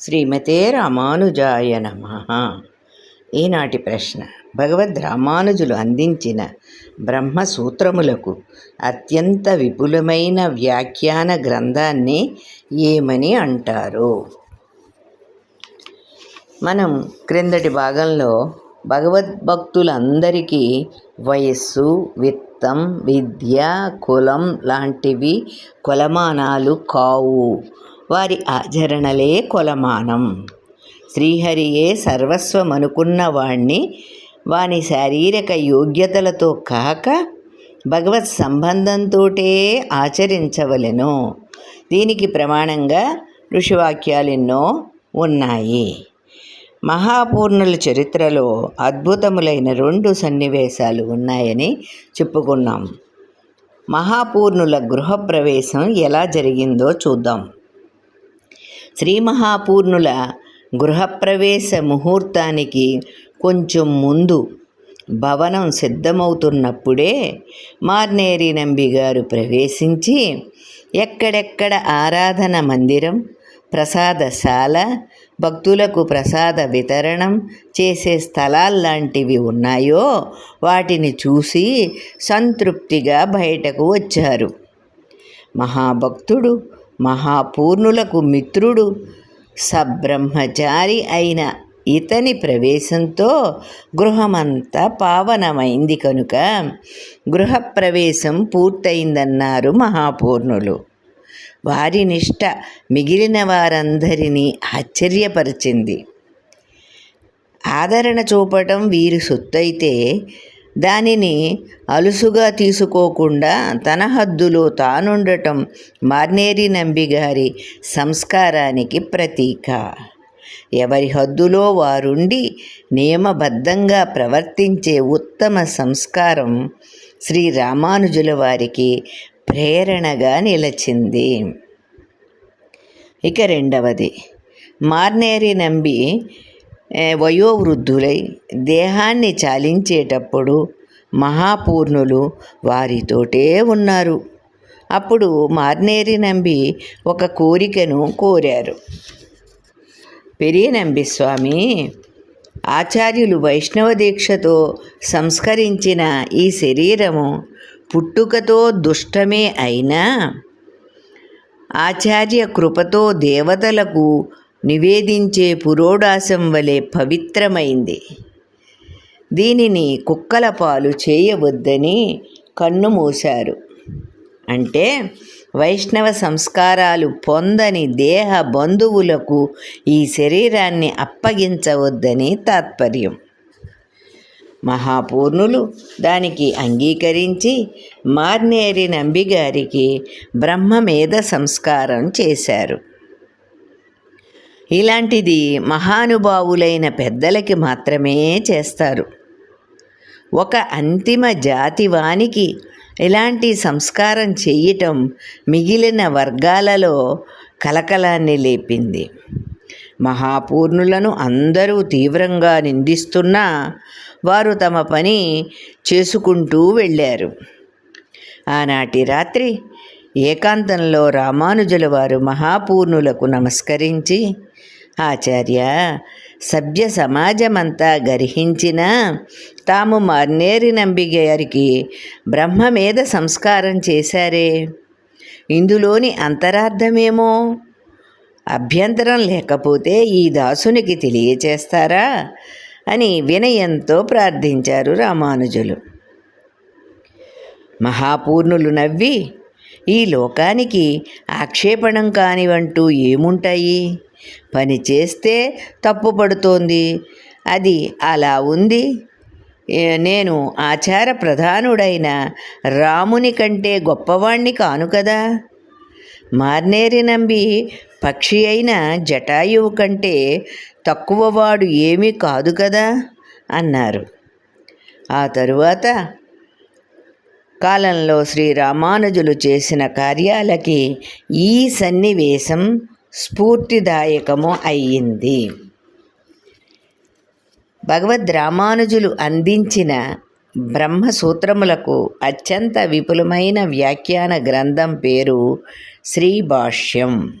శ్రీమతే రామానుజాయ నమ. ఈనాటి ప్రశ్న. భగవద్ రామానుజులు అందించిన బ్రహ్మసూత్రములకు అత్యంత విపులమైన వ్యాఖ్యాన గ్రంథాన్ని ఏమని అంటారు? మనం క్రిందటి భాగంలో భగవద్భక్తులందరికీ వయస్సు విత్తం విద్య కులం లాంటివి కొలమానాలు కావు. వారి ఆచరణలే కొలమానం. శ్రీహరియే సర్వస్వమనుకున్న వాణ్ణి వాని శారీరక యోగ్యతలతో కాక భగవత్ సంబంధంతోటే ఆచరించవలెను. దీనికి ప్రమాణంగా ఋషివాక్యాలెన్నో ఉన్నాయి. మహాపూర్ణుల చరిత్రలో అద్భుతములైన రెండు సన్నివేశాలు ఉన్నాయని చెప్పుకున్నాం. మహాపూర్ణుల గృహప్రవేశం ఎలా జరిగిందో చూద్దాం. శ్రీ మహాపూర్ణుల గృహప్రవేశ ముహూర్తానికి కొంచెం ముందు భవనం సిద్ధమవుతున్నప్పుడే మార్నేరి నంబి గారు ప్రవేశించి ఎక్కడెక్కడ ఆరాధన మందిరం ప్రసాదశాల భక్తులకు ప్రసాద వితరణం చేసే స్థలాల్లాంటివి ఉన్నాయో వాటిని చూసి సంతృప్తిగా బయటకు వచ్చారు. మహాభక్తుడు మహాపూర్ణులకు మిత్రుడు సబ్రహ్మచారి అయిన ఇతని ప్రవేశంతో గృహమంతా పావనమైంది కనుక గృహప్రవేశం పూర్తయిందన్నారు మహాపూర్ణులు. వారి నిష్ట మిగిలిన వారందరినీ ఆశ్చర్యపరిచింది. ఆదరణ చూపటం వీరి సొత్తైతే దానిని అలుసుగా తీసుకోకుండా తన హద్దులో తానుండటం మార్నేరి నంబి గారి సంస్కారానికి ప్రతీక. ఎవరి హద్దులో వారుండి నియమబద్ధంగా ప్రవర్తించే ఉత్తమ సంస్కారం శ్రీ రామానుజుల వారికి ప్రేరణగా నిలిచింది. ఇక రెండవది. మార్నేరి నంబి వయోవృద్ధులై దేహాన్ని చాలించేటప్పుడు మహాపూర్ణులు వారితోటే ఉన్నారు. అప్పుడు మార్నేరి నంబి ఒక కోరికను కోరారు. పెరియనంబి స్వామి ఆచార్యులు వైష్ణవ దీక్షతో సంస్కరించిన ఈ శరీరము పుట్టుకతో దుష్టమే అయినా ఆచార్య కృపతో దేవతలకు నివేదించే పురోడాసం వలె పవిత్రమైంది. దీనిని కుక్కల పాలు చేయవద్దని కన్ను మూశారు. అంటే వైష్ణవ సంస్కారాలు పొందని దేహ బంధువులకు ఈ శరీరాన్ని అప్పగించవద్దని తాత్పర్యం. మహాపూర్ణులు దానికి అంగీకరించి మార్నేరి నంబిగారికి బ్రహ్మమేధ సంస్కారం చేశారు. ఇలాంటిది మహానుభావులైన పెద్దలకి మాత్రమే చేస్తారు. ఒక అంతిమ జాతివానికి ఇలాంటి సంస్కారం చేయటం మిగిలిన వర్గాలలో కలకలాన్ని లేపింది. మహాపూర్ణులను అందరూ తీవ్రంగా నిందిస్తున్నా వారు తమ పని చేసుకుంటూ వెళ్ళారు. ఆనాటి రాత్రి ఏకాంతంలో రామానుజుల వారు మహాపూర్ణులకు నమస్కరించి ఆచార్య సభ్య సమాజమంతా గర్హించిన తాము మర్నేరి నంబిగారికి బ్రహ్మ మీద సంస్కారం చేశారే. ఇందులోని అంతరార్థమేమో? అభ్యంతరం లేకపోతే ఈ దాసునికి తెలియచేస్తారా? అని వినయంతో ప్రార్థించారు రామానుజులు. మహాపూర్ణులు నవ్వి ఈ లోకానికి ఆక్షేపణం కానివంటూ ఏముంటాయి? పని చేస్తే తప్పుపడుతోంది అది అలా ఉంది. నేను ఆచార ప్రధానుడైన రాముని కంటే గొప్పవాణ్ణి కాను కదా. మార్నేరి నంబి పక్షి అయిన జటాయువు కంటే తక్కువవాడు ఏమీ కాదు కదా? అన్నారు. ఆ తరువాత కాలంలో శ్రీ రామానుజులు చేసిన కార్యాలకి ఈ సన్నివేశం స్ఫూర్తిదాయకము అయ్యింది. భగవద్ రామానుజులు అందించిన బ్రహ్మసూత్రములకు అత్యంత విపులమైన వ్యాఖ్యాన గ్రంథం పేరు శ్రీభాష్యం.